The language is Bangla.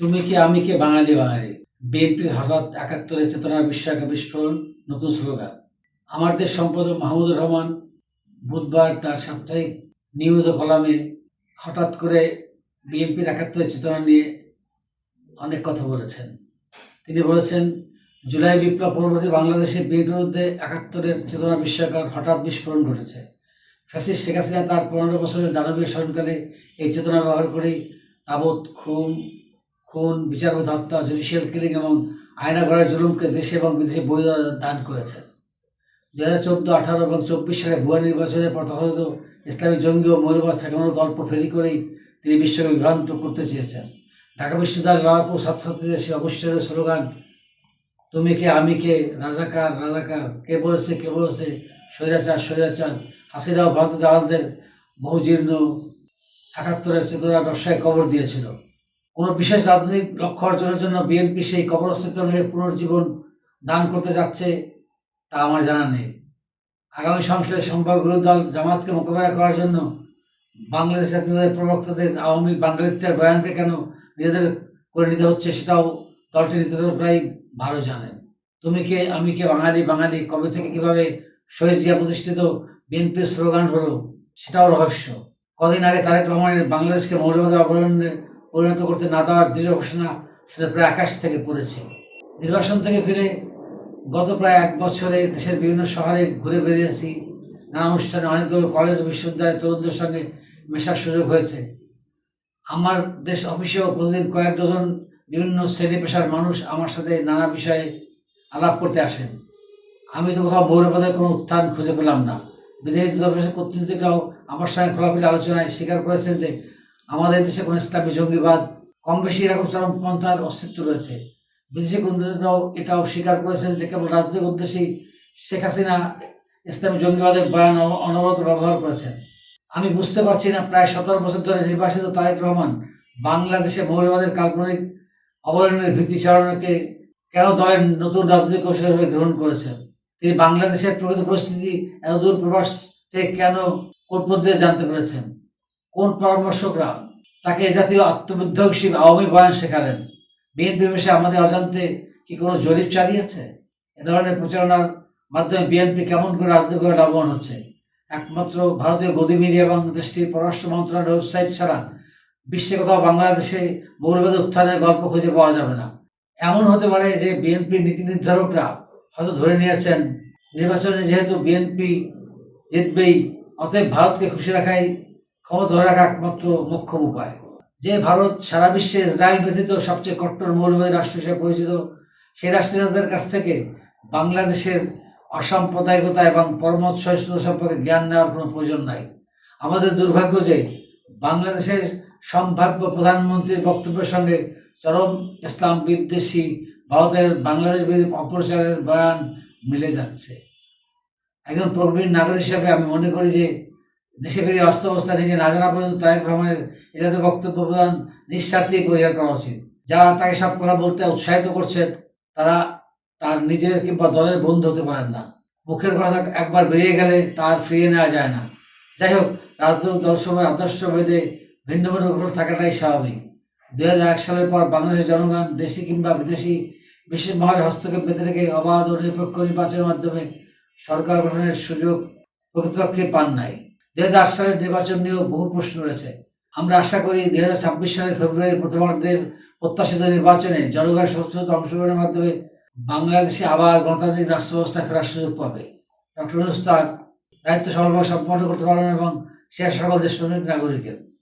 তুমি কি আমি কে বাঙালি বাঙালি? বিএনপির হঠাৎ একাত্তরের চেতনার বিস্ময়কে বিস্ফোরণ? নতুন স্লোগান। আমার দেশ সম্পাদক মাহমুদুর রহমান বুধবার তার সাপ্তাহিক নিয়মিত কলামে হঠাৎ করে বিএনপির একাত্তরের চেতনা নিয়ে অনেক কথা বলেছেন। তিনি বলেছেন, জুলাই বিপ্লব পরবর্তী বাংলাদেশে বিএনপির মধ্যে একাত্তরের চেতনা বিস্ময়কর হঠাৎ বিস্ফোরণ ঘটেছে। ফ্যাসিস্ট শেখ হাসিনা তার পনেরো বছরের দানবীয় স্মরণকালে এই চেতনা ব্যবহার করেই তাবৎ খুন খুন বিচারবোধ হত্যা জুডিশিয়াল কিলিং এবং আয়না ঘরের জুলুমকে দেশে এবং বিদেশে বৈধ দান করেছেন। দু হাজার চোদ্দ, আঠারো এবং চব্বিশ সালে ভুয়া নির্বাচনের পর তথাকথিত ইসলামী জঙ্গি ও মৌলবাদ ঠেকানোর গল্প ফেরি করেই তিনি বিশ্বকে বিভ্রান্ত করতে চেয়েছেন। ঢাকা বিশ্ববিদ্যালয়ের লড়াকু ছাত্রছাত্রীদের সে অবশ্যই স্লোগান, তুমি কে, আমি কে, রাজাকার রাজাকার, কে বলেছে কে বলেছে, স্বৈরাচার স্বৈরাচার, হাসিনাও ভারতের দালালদের বহু জীর্ণ, একাত্তরের চেতনা ব্যবসায় কবর দিয়েছিল। কোনো বিশেষ রাজনৈতিক লক্ষ্য অর্জনের জন্য বিএনপি সেই কবরস্থিতকে পুনর্জীবন দান করতে যাচ্ছে, তা আমার জানা নেই। আগামী সংসদে সম্ভাব্য বিরোধী দল জামাতকে মোকাবেলা করার জন্য বাংলাদেশ জাতীয়তাবাদী প্রবক্তাদের আওয়ামী বাঙালিত্বের বয়ানকে কেন নিজেদের করে নিতে হচ্ছে সেটাও দলটির প্রায় ভালো জানেন তুমি কে, আমি কে, বাঙালি বাঙালি, কবে থেকে কীভাবে শহীদ জিয়া প্রতিষ্ঠিত, বিএনপির স্লোগান হলো, সেটাও রহস্য। কদিন আগে তারেক রহমানের বাংলাদেশকে মৌলবাদের অবলম্বনে পরিণত করতে না দেওয়ার দৃঢ় ঘোষণা সেটা প্রায় আকাশ থেকে পড়েছে। নির্বাসন থেকে ফিরে গত প্রায় এক বছরে দেশের বিভিন্ন শহরে ঘুরে বেরিয়েছি নানা অনুষ্ঠানে অনেকগুলো কলেজ বিশ্ববিদ্যালয়ের তরুণদের সঙ্গে মেশার সুযোগ হয়েছে। আমার দেশ অফিসেও প্রতিদিন কয়েক ডজন বিভিন্ন শ্রেণি পেশার মানুষ আমার সাথে নানা বিষয়ে আলাপ করতে আসেন। আমি তো কোথাও মৌলবাদের কোনো উত্থান খুঁজে পেলাম না। বিদেশি দূতাবাসের কূটনীতিকরাও আমার সঙ্গে খোলাখুলি আলোচনায় স্বীকার করেছেন যে আমাদের দেশে কোনো ইসলামী জঙ্গিবাদ, কম বেশি এরকম চরমপন্থার অস্তিত্ব রয়েছে। বিদেশি কূটনীতিকরাও এটাও স্বীকার করেছেন যে কেবল রাজনৈতিক উদ্দেশ্যেই শেখ হাসিনা ইসলামী জঙ্গিবাদের বয়ান অনবরত ব্যবহার করেছেন। আমি বুঝতে পারছি না, প্রায় সতেরো বছর ধরে নির্বাসিত তারেক রহমান বাংলাদেশে মৌলবাদের কাল্পনিক অবলম্বনের ভিত্তি চালানোকে কেন দলের নতুন রাজনৈতিক কৌশল হিসেবে গ্রহণ করেছেন? তিনি বাংলাদেশের প্রকৃত পরিস্থিতি এত দূর প্রবাস থেকে কেন পদ্ধতি জানতে পেরেছেন? কোন পরামর্শকরা তাকে এ জাতীয় আত্মবিধ্বংসী আওয়ামী বয়ান শেখালেন? বিএনপি বিষয়ে আমাদের অজান্তে কি কোনো জরিপ চালিয়েছে? এ ধরনের প্রচারণার মাধ্যমে বিএনপি কেমন করে রাজনৈতিকভাবে লাভবান হচ্ছে? একমাত্র ভারতীয় গদি মিডিয়া এবং দেশটির পররাষ্ট্র মন্ত্রণালয়ের ওয়েবসাইট ছাড়া বিশ্বে কোথাও বাংলাদেশে মৌলবাদের উত্থানের গল্প খুঁজে পাওয়া যাবে না। এমন হতে পারে যে বিএনপির নীতি নির্ধারকরা হয়তো ধরে নিয়েছেন, নির্বাচনে যেহেতু বিএনপি জিতবেই, অতএব ভারতকে খুশি রাখাই ক্ষমতা ধরে একমাত্র মোক্ষম উপায়। যে ভারত সারা বিশ্বে ইসরায়েল ব্যতীত সবচেয়ে কট্টর মৌলবাদী রাষ্ট্র হিসেবে পরিচিত সেই রাষ্ট্রীয়দের কাছ থেকে বাংলাদেশের অসাম্প্রদায়িকতা এবং পরমত সহিষ্ণুতা সম্পর্কে জ্ঞান নেওয়ার কোনো প্রয়োজন নাই। আমাদের দুর্ভাগ্য যে বাংলাদেশের সম্ভাব্য প্রধানমন্ত্রীর বক্তব্যের সঙ্গে চরম ইসলাম বিদ্বেষী ভারতের বাংলাদেশ বিরোধী অপপ্রচারের বয়ান মিলে যাচ্ছে। একজন প্রবীণ নাগরিক হিসাবে আমি মনে করি যে দেশে ফিরে অস্ত অবস্থা নিজে না জানা পর্যন্ত তারেক রহমানের এ জাতীয় বক্তব্য প্রদান নিঃস্বার্থেই পরিহার করা উচিত। যারা তাকে সব কথা বলতে উৎসাহিত করছেন তারা তার নিজের কিংবা দলের বন্ধু হতে পারেন না। মুখের কথা একবার বেরিয়ে গেলে তার ফিরিয়ে নেওয়া যায় না। যাই হোক রাজনৈতিক দলসমূহের আদর্শ ভেদে ভিন্ন ভিন্ন গ্রহ থাকাটাই স্বাভাবিক। দু হাজার এক সালের পর বাংলাদেশের জনগণ দেশি কিংবা বিদেশি বিশেষ মহলের হস্তক্ষেপ পেতে থেকে অবাধ ও নিরপেক্ষ নির্বাচনের মাধ্যমে সরকার গঠনের সুযোগ প্রকৃতপক্ষে পান নাই। দুই হাজার সালের নির্বাচন নিয়েও বহু প্রশ্ন রয়েছে। আমরা আশা করি দু হাজার ছাব্বিশ সালের ফেব্রুয়ারির প্রথমার্ধের প্রত্যাশিত নির্বাচনে জনগণের সচেতনতা অংশগ্রহণের মাধ্যমে বাংলাদেশে আবার গণতান্ত্রিক রাষ্ট্র ব্যবস্থা ফেরার সুযোগ পাবে। ডক্টর ইউনূস দায়িত্ব সফলভাবে সম্পন্ন করতে পারবেন এবং সে সকল দেশপ্রেমিক নাগরিকের।